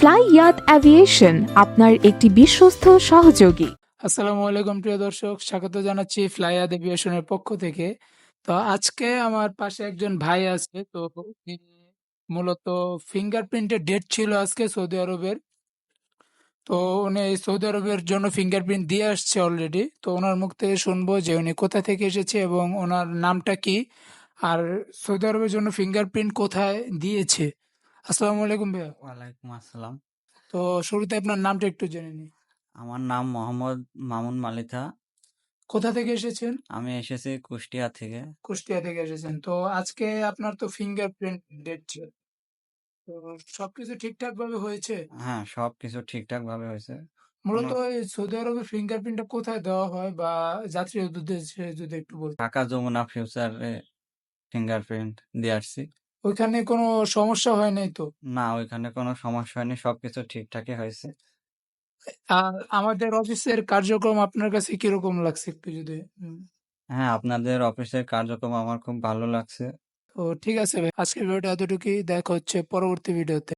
Fly ইয়াত aviation আপনার একটি বিশ্বস্ত সহযোগী। আসসালামু আলাইকুম, প্রিয় দর্শক। স্বাগত জানাচ্ছি ফ্লাইয়াদ অ্যাভিয়েশনের পক্ষ থেকে। তো আজকে আমার পাশে একজন ভাই আছে, তো মূলত ফিঙ্গারপ্রিন্টের ডেট ছিল আজকে সৌদি আরবের। তো উনি সৌদি আরবের জন্য ফিঙ্গারপ্রিন্ট দিয়ে আসছে অলরেডি তো ওনার মুখ থেকে শুনব যে উনি কোথা থেকে এসেছে এবং ওনার নামটা কি। আর সৌদি আরবের জন্য ফিঙ্গারপ্রিন্ট কোথায় দিয়েছে। আসসালামু আলাইকুম ভাইয়া। ওয়ালাইকুম আসসালাম। তো শুরুতে আপনার নামটা একটু জেনে নিই। আমার নাম মোহাম্মদ মামুন কোথা থেকে এসেছেন? আমি এসেছি কুষ্টিয়া থেকে। কুষ্টিয়া থেকে এসেছেন। তো আজকে আপনার তো ফিঙ্গারপ্রিন্ট ডেট ছিল। তো সবকিছু ঠিকঠাক ভাবে হয়েছে? হ্যাঁ সব কিছু ঠিকঠাক ভাবে হয়েছে। মূলত এই সৌদি আরবে ফিঙ্গারপ্রিন্টটা কোথায় দেওয়া হয় বা যাত্রী উদ্দেশ্যে যদি একটু বলতে ঢাকা যমুনা ফিউচারে ফিঙ্গারপ্রিন্ট দিয়ে আসছি। ওইখানে কোনো সমস্যা হয় নাই তো? না ওইখানে কোনো সমস্যা হয়নি সবকিছু ঠিকঠাকই হয়েছে। আর আমাদের অফিসের কার্যক্রম আপনার কাছে কীরকম লাগছে একটু যদি? উম, হ্যাঁ আপনাদের অফিসের কার্যক্রম আমার খুব ভালো লাগছে। তো ঠিক আছে ভাই আজকের ভিডিওটা এতটুকুই দেখা হচ্ছে পরবর্তী ভিডিওতে।